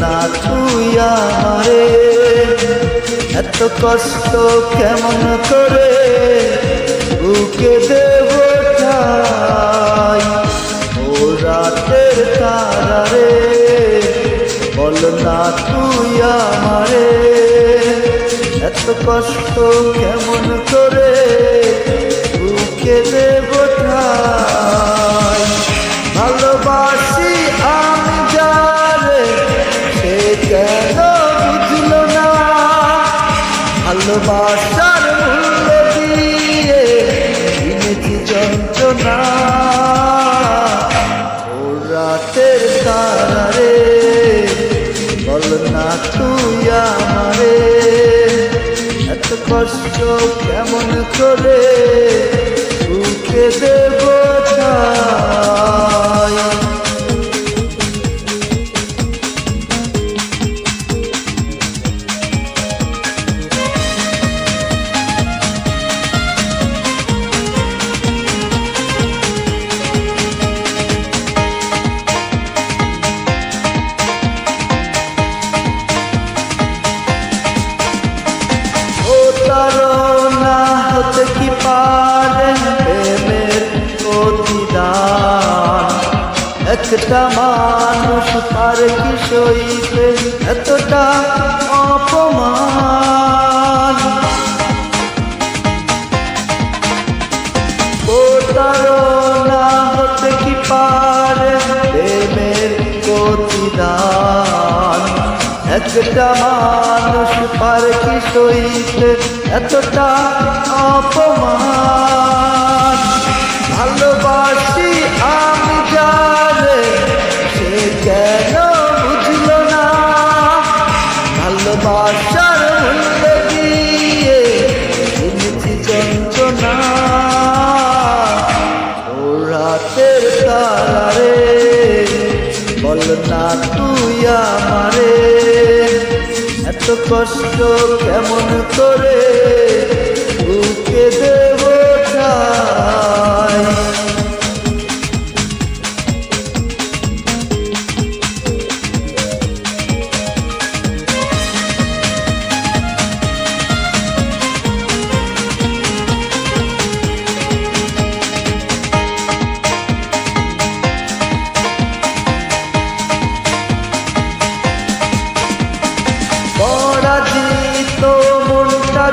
না তুইয়া মারে এত কষ্ট কেমন করে বুকে দেব ও রাতের তারা রে বল না তুই মারে এত কষ্ট কেমন করে বুকে দেব ঠাই? ভালোবাসার মূল্য দিয়ে কিনেছি যন্ত্রণা। ও রাতের তারারে বল না তুই আমারে। এত কষ্ট কেমন করে উঠে দেব ঠাই একটা মানুষ পারে কি সইতে এতটা অপমান। তারা হতে কি পারে প্রেমের প্রতিদান? একটা মানুষ পারে কি সইতে এতটা অপমান। ভালোবাসার মূল্য দিয়ে কিনেছি যন্ত্রণা। ও রাতের তারারে, বল না তুই আমারে, এত কষ্ট কেমন করে?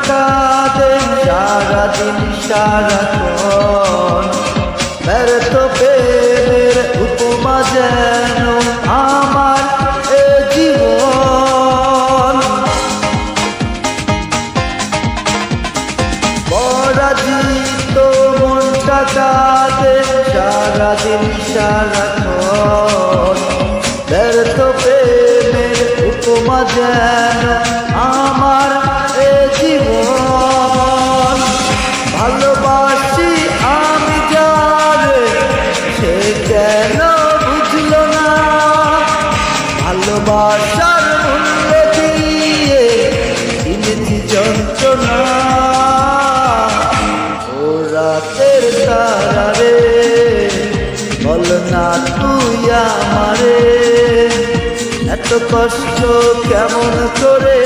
কাঁদে সারাদিন সারাক্ষণ ব্যর্থ প্রেমের উপমা যেন আমার এ জীবন। পরাজিত মনটা কাঁদে সারাদিন সারাক্ষণ ব্যর্থ প্রেমের উপমা যেন কষ্ট কেমন করে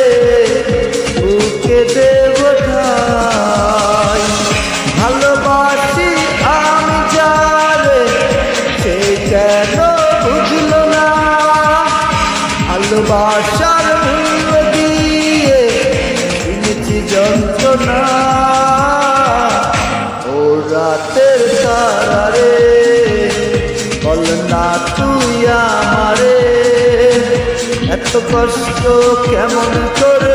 বুকে দেব ভালোবাসি আমি যারে, সে কেন বুঝলো না। ভালোবাসার দিয়ে যন্ত্রণা। কষ্ট কেমন করে